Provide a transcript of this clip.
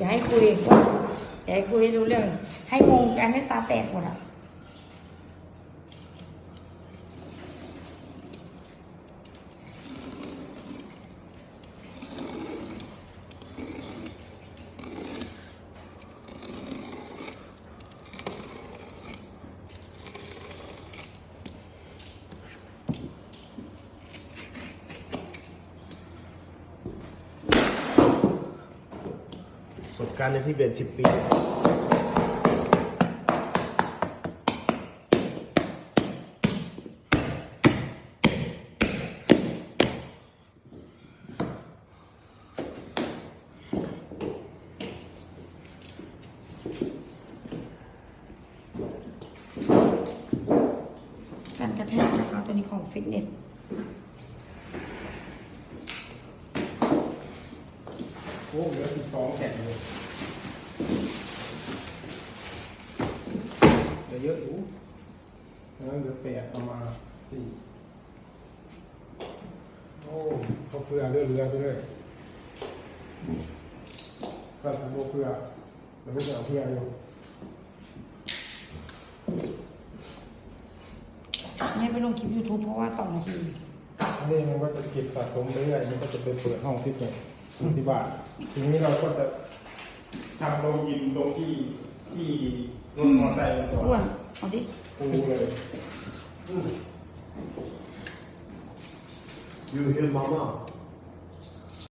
อย่าให้คุย อย่าให้คุยให้รู้เรื่อง ให้งงกันให้ตาแตกหมดอะ ประสบการณ์ในที่เบนสิบปี การกระแทกนะคะตัวนี้ของฟิตเนส โอ้เหลือสิบสองแผ่นเลยเหลือเยอะอยู่แล้วเหลือแปดเอามาสี่โอ้เขาเพื่อเรือเรือไปเลยก็ทำโบเพื่อแล้วไม่จะเอาเพื่ออยู่ให้ไปลงคลิป YouTube เพราะว่าต่อนาที อันนี้มันก็จะเก็บสะสมไปเรื่อยมันก็จะไปเปิดห้องฟิตเนส ที่บ้านทีนี้เราก็จะทำโรงยิมตรงที่ที่รถมอเตอร์ไซค์จอดอ้วนเอาดิปูเลย You hear mama?